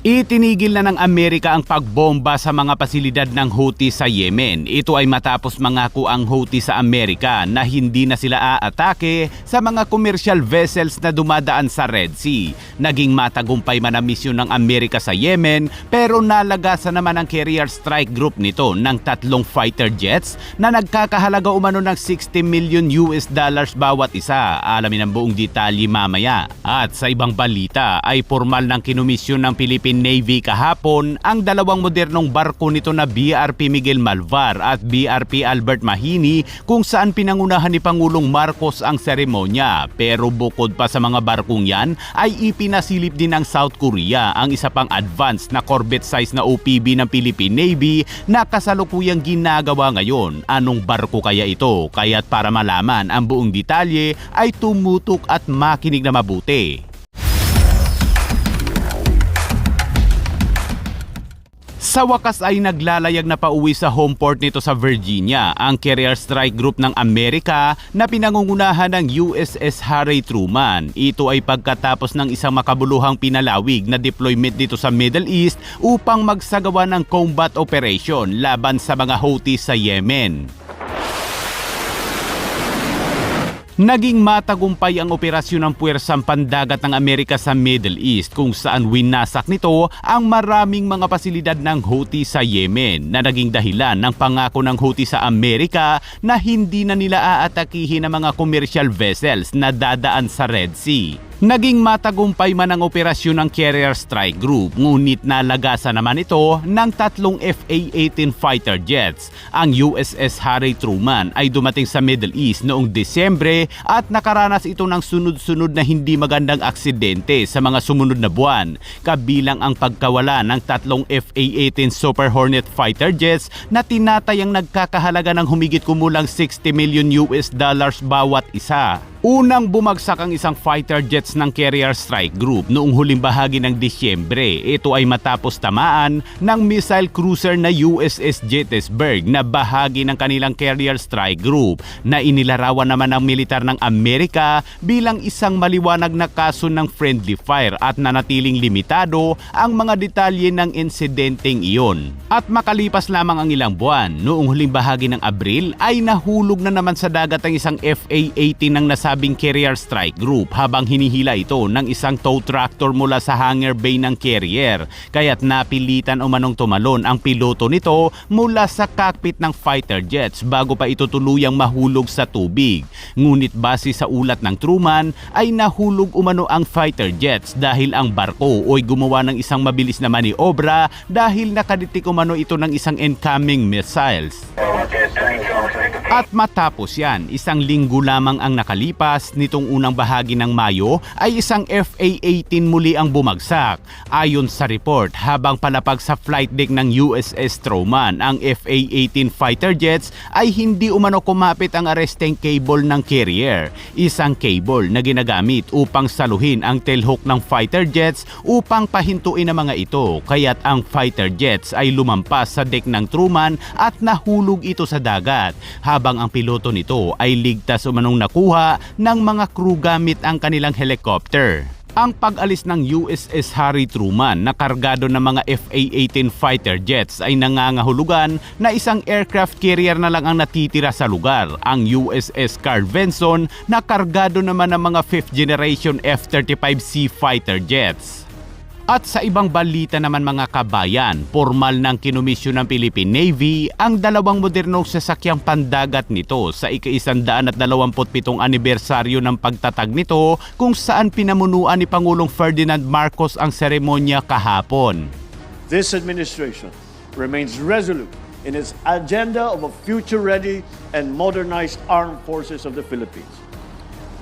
Itinigil na ng Amerika ang pagbomba sa mga pasilidad ng Houthi sa Yemen. Ito ay matapos mangako ang Houthi sa Amerika na hindi na sila aatake sa mga commercial vessels na dumadaan sa Red Sea. Naging matagumpay man ang misyon ng Amerika sa Yemen pero nalagasan naman ang carrier strike group nito ng tatlong fighter jets na nagkakahalaga umano ng 60 million US dollars bawat isa. Alamin ang buong detalye mamaya. At sa ibang balita ay formal ng kinumisyon ng Philippine Navy kahapon ang dalawang modernong barko nito na BRP Miguel Malvar at BRP Albert Mahini kung saan pinangunahan ni Pangulong Marcos ang seremonya. Pero bukod pa sa mga barkong yan ay ipinasilip din ng South Korea ang isa pang advanced na corvette size na OPB ng Philippine Navy na kasalukuyang ginagawa ngayon. Anong barko kaya ito? Kaya't para malaman ang buong detalye ay tumutok at makinig na mabuti. Sa wakas ay naglalayag na pauwi sa home port nito sa Virginia ang carrier strike group ng Amerika na pinangungunahan ng USS Harry Truman. Ito ay pagkatapos ng isang makabuluhang pinalawig na deployment dito sa Middle East upang magsagawa ng combat operation laban sa mga Houthi sa Yemen. Naging matagumpay ang operasyon ng puwersang pandagat ng Amerika sa Middle East kung saan winasak nito ang maraming mga pasilidad ng Houthi sa Yemen na naging dahilan ng pangako ng Houthi sa Amerika na hindi na nila aatakihin ang mga commercial vessels na dadaan sa Red Sea. Naging matagumpay man ang operasyon ng Carrier Strike Group ngunit nalagasan naman ito ng tatlong FA-18 fighter jets. Ang USS Harry Truman ay dumating sa Middle East noong Desyembre at nakaranas ito ng sunod-sunod na hindi magandang aksidente sa mga sumunod na buwan kabilang ang pagkawala ng tatlong FA-18 Super Hornet fighter jets na tinatayang nagkakahalaga ng humigit kumulang 60 million US dollars bawat isa. Unang bumagsak ang isang fighter jets ng Carrier Strike Group noong huling bahagi ng Disyembre. Ito ay matapos tamaan ng missile cruiser na USS Gettysburg na bahagi ng kanilang Carrier Strike Group na inilarawan naman ng militar ng Amerika bilang isang maliwanag na kaso ng friendly fire at nanatiling limitado ang mga detalye ng insidenteng iyon. At makalipas lamang ang ilang buwan, noong huling bahagi ng Abril ay nahulog na naman sa dagat ang isang FA-18 ng nasabing carrier strike group habang hinihila ito ng isang tow tractor mula sa hangar bay ng carrier. Kaya't napilitan umanong tumalon ang piloto nito mula sa cockpit ng fighter jets bago pa ito tuluyang mahulog sa tubig. Ngunit base sa ulat ng Truman ay nahulog umano ang fighter jets dahil ang barko ay gumawa ng isang mabilis na maniobra dahil nakaditik umano ito ng isang incoming missiles. At matapos yan, isang linggo lamang ang nakalipas nitong unang bahagi ng Mayo ay isang FA-18 muli ang bumagsak. Ayon sa report, habang palapag sa flight deck ng USS Truman, ang FA-18 fighter jets ay hindi umano kumapit ang arresting cable ng carrier. Isang cable na ginagamit upang saluhin ang tailhook ng fighter jets upang pahintuin ang mga ito. Kaya't ang fighter jets ay lumampas sa deck ng Truman at nahulog ito sa dagat habang ang piloto nito ay ligtas umanong nakuha ng mga crew gamit ang kanilang helicopter. Ang pag-alis ng USS Harry Truman na kargado ng mga FA-18 fighter jets ay nangangahulugan na isang aircraft carrier na lang ang natitira sa lugar, ang USS Carl Vinson na kargado naman ng mga 5th generation F-35C fighter jets. At sa ibang balita naman mga kabayan, formal ng kinumisyon ng Philippine Navy ang dalawang modernong sasakyang pandagat nito sa ika-127 anibersaryo ng pagtatag nito kung saan pinamunuan ni Pangulong Ferdinand Marcos ang seremonya kahapon. This administration remains resolute in its agenda of a future-ready and modernized armed forces of the Philippines.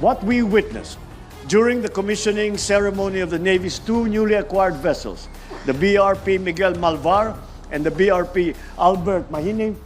What we witnessed during the commissioning ceremony of the Navy's two newly acquired vessels, the BRP Miguel Malvar and the BRP Albert Mahini,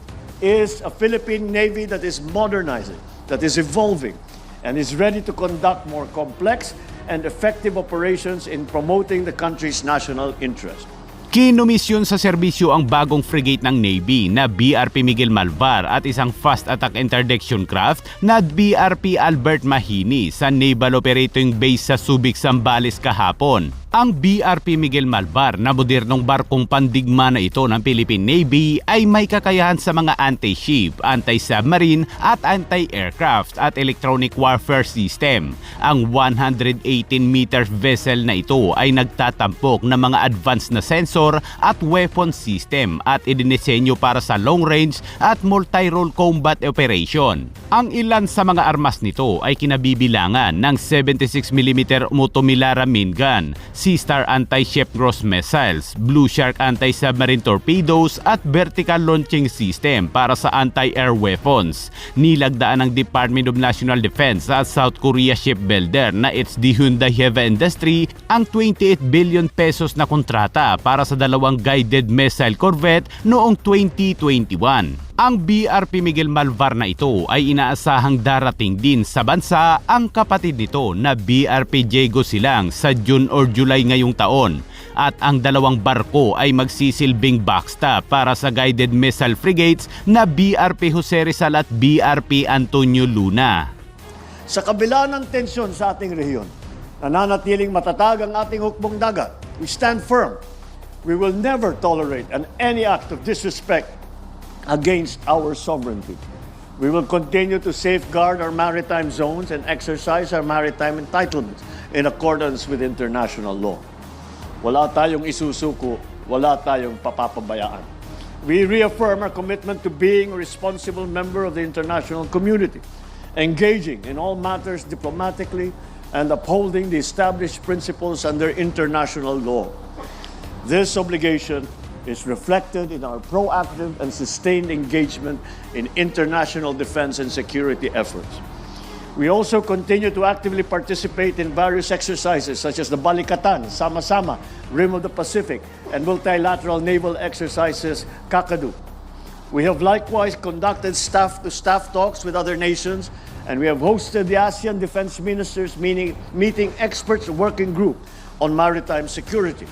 is a Philippine Navy that is modernizing, that is evolving, and is ready to conduct more complex and effective operations in promoting the country's national interest. Kinumisyon sa serbisyo ang bagong frigate ng Navy na BRP Miguel Malvar at isang fast attack interdiction craft na BRP Albert Mahini sa Naval Operating Base sa Subic, Zambales kahapon. Ang BRP Miguel Malvar na modernong barkong pandigma na ito ng Philippine Navy ay may kakayahan sa mga anti-ship, anti-submarine at anti-aircraft at electronic warfare system. Ang 118-meter vessel na ito ay nagtatampok ng mga advanced na sensor at weapon system at idinisenyo para sa long range at multi-role combat operation. Ang ilan sa mga armas nito ay kinabibilangan ng 76mm Motomilara main gun, Sea-Star anti-ship gross missiles, Blue Shark anti-submarine torpedoes at vertical launching system para sa anti-air weapons. Nilagdaan ng Department of National Defense sa South Korea shipbuilder na HD Hyundai Heavy Industry ang 28 billion pesos na kontrata para sa dalawang guided missile corvette noong 2021. Ang BRP Miguel Malvar na ito ay inaasahang darating din sa bansa ang kapatid nito na BRP Diego Silang sa June or July ngayong taon at ang dalawang barko ay magsisilbing backstop para sa guided missile frigates na BRP Jose Rizal at BRP Antonio Luna. Sa kabila ng tensyon sa ating rehiyon, nananatiling matatag ang ating hukbong dagat. We stand firm. We will never tolerate an any act of disrespect against our sovereignty. We will continue to safeguard our maritime zones and exercise our maritime entitlements in accordance with international law. Wala tayong isusuko, wala tayong papapabayaan. We reaffirm our commitment to being a responsible member of the international community, engaging in all matters diplomatically and upholding the established principles under international law. This obligation is reflected in our proactive and sustained engagement in international defense and security efforts. We also continue to actively participate in various exercises such as the Balikatan, Sama-Sama, Rim of the Pacific, and multilateral naval exercises, Kakadu. We have likewise conducted staff-to-staff talks with other nations, and we have hosted the ASEAN Defense Ministers meeting, meeting experts working group on maritime security.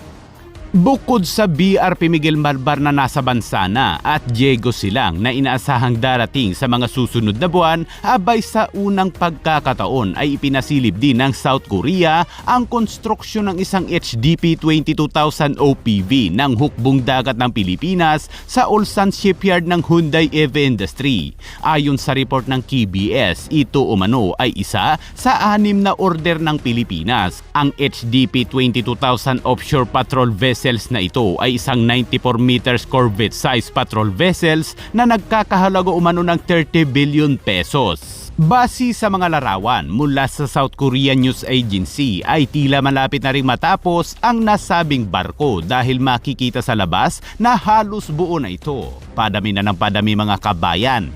Bukod sa BRP Miguel Malbar na nasa bansa na at Diego Silang na inaasahang darating sa mga susunod na buwan, abay sa unang pagkakataon ay ipinasilip din ng South Korea ang konstruksyon ng isang HDP 22000 OPV ng hukbong dagat ng Pilipinas sa Ulsan Shipyard ng Hyundai Heavy Industry. Ayon sa report ng KBS, ito umano ay isa sa anim na order ng Pilipinas. Ang HDP 22000 offshore patrol vessels na ito ay isang 94 meters corvette size patrol vessels na nagkakahalaga umano ng 30 billion pesos. Base sa mga larawan mula sa South Korean News Agency ay tila malapit na rin matapos ang nasabing barko dahil makikita sa labas na halos buo na ito. Padami na ng padami mga kabayan.